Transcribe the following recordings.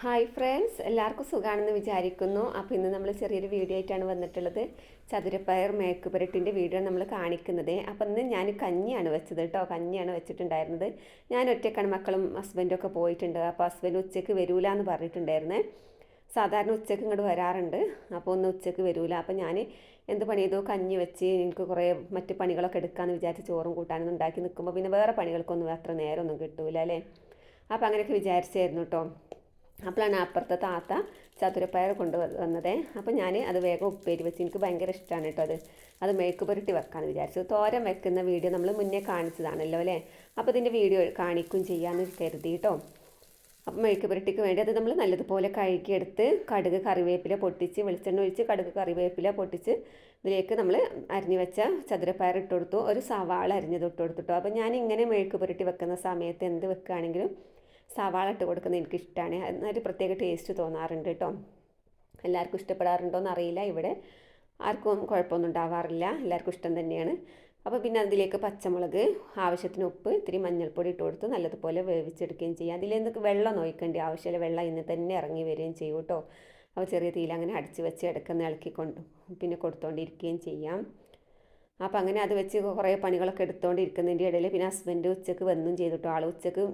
Hi friends എല്ലാവർക്കും സുഖമാണെന്ന് വിചാരിക്കുന്നു. അപ്പോൾ ഇന്ന് നമ്മൾ ചെറിയൊരു വീഡിയോ ആയിട്ടാണ് വന്നിട്ടുള്ളത്. ചതുരപ്പയർ മേക്ക് പുരട്ടിന്റെ വീഡിയോ നമ്മൾ കാണിക്കുന്നത്. അപ്പോൾ ഇന്ന് ഞാൻ കഞ്ഞിയാണ് വെച്ചത് കേട്ടോ. കഞ്ഞിയാണ് വെച്ചിട്ടുണ്ടായിരുന്നത്. ഞാൻ ഒറ്റക്കാണ് മക്കളും ഹസ്ബൻഡും ഒക്കെ പോയിട്ടുണ്ട്. അപ്പോൾ ഹസ്ബൻഡ് ഉച്ചയ്ക്ക് വരൂല എന്ന് പറഞ്ഞിട്ടുണ്ടായിരുന്നേ. സാധാരണ ഉച്ചയ്ക്ക് ഇങ്ങോട്ട് വരാറുണ്ട്. അപ്പോൾ ഒന്ന് ഉച്ചയ്ക്ക് വരൂല. അപ്പോൾ ഞാൻ എന്ത് പണി ചെയ്തു? കഞ്ഞി വെച്ച് എനിക്ക് കുറേ മറ്റ് പണികളൊക്കെ എടുക്കാമെന്ന് വിചാരിച്ച് ചോറും കൂട്ടാനൊന്നും ഉണ്ടാക്കി നിൽക്കുമ്പോൾ പിന്നെ വേറെ പണികൾക്കൊന്നും അത്ര നേരമൊന്നും കിട്ടൂല അല്ലേ? അപ്പോൾ അങ്ങനെയൊക്കെ വിചാരിച്ചായിരുന്നു കേട്ടോ. അപ്പോഴാണ് അപ്പുറത്തെ താത്ത ചതുരപ്പയർ കൊണ്ട് വന്നത്. അപ്പോൾ ഞാൻ അത് വേഗം ഉപ്പേരി വെച്ച്. എനിക്ക് ഭയങ്കര ഇഷ്ടമാണ് കേട്ടോ അത്. അത് മേക്ക് പുരട്ടി വെക്കാമെന്ന് വിചാരിച്ചു. തോരൻ വെക്കുന്ന വീഡിയോ നമ്മൾ മുന്നേ കാണിച്ചതാണല്ലോ അല്ലേ? അപ്പോൾ ഇതിന്റെ വീഡിയോ കാണിക്കും ചെയ്യാമെന്ന് കരുതി കേട്ടോ. അപ്പം മെഴുക്ക് പുരട്ടിക്ക് വേണ്ടി അത് നമ്മൾ നല്ലതുപോലെ കഴുകിയെടുത്ത് കടുക് കറിവേപ്പില പൊട്ടിച്ച് വെളിച്ചെണ്ണ ഒഴിച്ച് കടുക് കറിവേപ്പില പൊട്ടിച്ച് ഇതിലേക്ക് നമ്മൾ അരിഞ്ഞു വെച്ച ചതുരപ്പയർ ഇട്ട് കൊടുത്തു. ഒരു സവാള അരിഞ്ഞത് ഇട്ട് കൊടുത്തിട്ടോ അപ്പോൾ ഞാൻ ഇങ്ങനെ മെഴുക്ക് പുരട്ടി വെക്കുന്ന സമയത്ത് എന്ത് വെക്കുകയാണെങ്കിലും സവാള ഇട്ട് കൊടുക്കുന്നത് എനിക്കിഷ്ടമാണ് എന്നൊരു പ്രത്യേക ടേസ്റ്റ് തോന്നാറുണ്ട് കേട്ടോ എല്ലാവർക്കും ഇഷ്ടപ്പെടാറുണ്ടോ അറിയില്ല ഇവിടെ ആർക്കും കുഴപ്പമൊന്നും ഉണ്ടാവാറില്ല. എല്ലാവർക്കും ഇഷ്ടം തന്നെയാണ്. അപ്പോൾ പിന്നെ അതിലേക്ക് പച്ചമുളക് ആവശ്യത്തിന് ഉപ്പ് ഇത്തിരി മഞ്ഞൾപ്പൊടി ഇട്ട് കൊടുത്ത് നല്ലതുപോലെ വേവിച്ചെടുക്കുകയും ചെയ്യാം. അതിലേക്ക് വെള്ളം നോക്കേണ്ട ആവശ്യമില്ല വെള്ളം ഇന്ന് തന്നെ ഇറങ്ങി വരികയും ചെയ്യും കേട്ടോ അപ്പോൾ ചെറിയ തീയിൽ അങ്ങനെ അടിച്ച് വെച്ച് ഇടയ്ക്കൊന്ന് ഇളക്കിക്കൊണ്ട് പിന്നെ കൊടുത്തുകൊണ്ടിരിക്കുകയും ചെയ്യാം. അപ്പോൾ അങ്ങനെ അത് വെച്ച് കുറേ പണികളൊക്കെ എടുത്തുകൊണ്ടിരിക്കുന്നതിന്റെ ഇടയിൽ പിന്നെ ഹസ്ബൻഡ് ഉച്ചയ്ക്ക് വന്നും ചെയ്തിട്ടോ ആൾ ഉച്ചയ്ക്ക്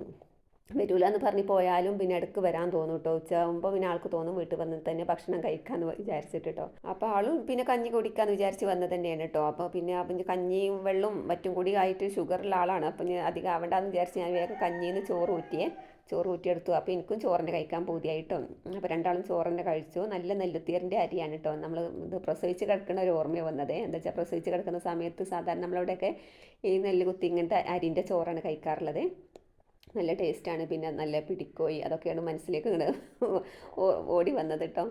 വരൂല എന്ന് പറഞ്ഞ് പോയാലും പിന്നെ ഇടയ്ക്ക് വരാൻ തോന്നും കേട്ടോ ഉച്ചയാകുമ്പോൾ പിന്നെ ആൾക്ക് തോന്നും വീട്ടിൽ വന്നിട്ട് തന്നെ ഭക്ഷണം കഴിക്കാമെന്ന് വിചാരിച്ചിട്ട് കേട്ടോ അപ്പോൾ ആളും പിന്നെ കഞ്ഞി കുടിക്കാമെന്ന് വിചാരിച്ച് വന്നത് തന്നെയാണ് കേട്ടോ അപ്പോൾ പിന്നെ അപ്പം കഞ്ഞിയും വെള്ളവും മറ്റും കൂടി ആയിട്ട് ഷുഗറുള്ള ആളാണ്. അപ്പം ഞാൻ അധികം ആവണ്ടെന്ന് വിചാരിച്ച് ഞാൻ വേഗം കഞ്ഞിയിൽ നിന്ന് ചോറ് ഊറ്റിയേ. ചോറ് ഊറ്റിയെടുത്തു അപ്പോൾ എനിക്കും ചോറിന്റെ കഴിക്കാൻ പൂതിയായിട്ടോ. അപ്പോൾ രണ്ടാളും ചോറിന്റെ കഴിച്ചു. നല്ല നെല്ലുത്തീറിന്റെ അരിയാണ് കേട്ടോ നമ്മൾ ഇത് പ്രസവിച്ച് കിടക്കുന്ന ഒരു ഓർമ്മ വന്നത്. എന്താ വെച്ചാൽ പ്രസവിച്ച് കിടക്കുന്ന സമയത്ത് സാധാരണ നമ്മളവിടെയൊക്കെ ഈ നെല്ല് കുത്തി ഇങ്ങനത്തെ അരിന്റെ ചോറാണ് കഴിക്കാറുള്ളത്. നല്ല ടേസ്റ്റാണ്. പിന്നെ നല്ല പിടിക്കോയി. അതൊക്കെയാണ് മനസ്സിലേക്ക് ഇങ്ങനെ ഓടി വന്നത് കേട്ടോ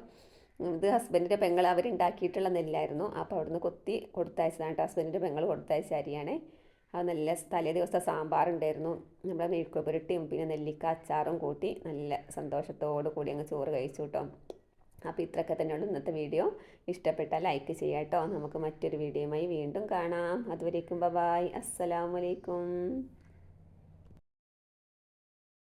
ഇത് ഹസ്ബൻഡിന്റെ പെങ്ങൾ അവരുണ്ടാക്കിയിട്ടുള്ള നെല്ലായിരുന്നു. അപ്പോൾ അവിടുന്ന് കൊത്തി കൊടുത്തയച്ചതാണ് കേട്ടോ ഹസ്ബൻഡിന്റെ പെങ്ങൾ കൊടുത്തയച്ച അരിയാണ്. അത് നല്ല തലേ ദിവസത്തെ സാമ്പാറുണ്ടായിരുന്നു. നമ്മുടെ മെഴുക്കുപുരട്ടിയും പിന്നെ നെല്ലിക്ക അച്ചാറും കൂട്ടി നല്ല സന്തോഷത്തോടു കൂടി അങ്ങ് ചോറ് കഴിച്ചു കേട്ടോ അപ്പോൾ ഇത്രയൊക്കെ തന്നെയുള്ളൂ ഇന്നത്തെ വീഡിയോ. ഇഷ്ടപ്പെട്ടാൽ ലൈക്ക് ചെയ്യാം കേട്ടോ നമുക്ക് മറ്റൊരു വീഡിയോയുമായി വീണ്ടും കാണാം. അതുവരേക്കും ബൈ അസ്സലാമലൈക്കും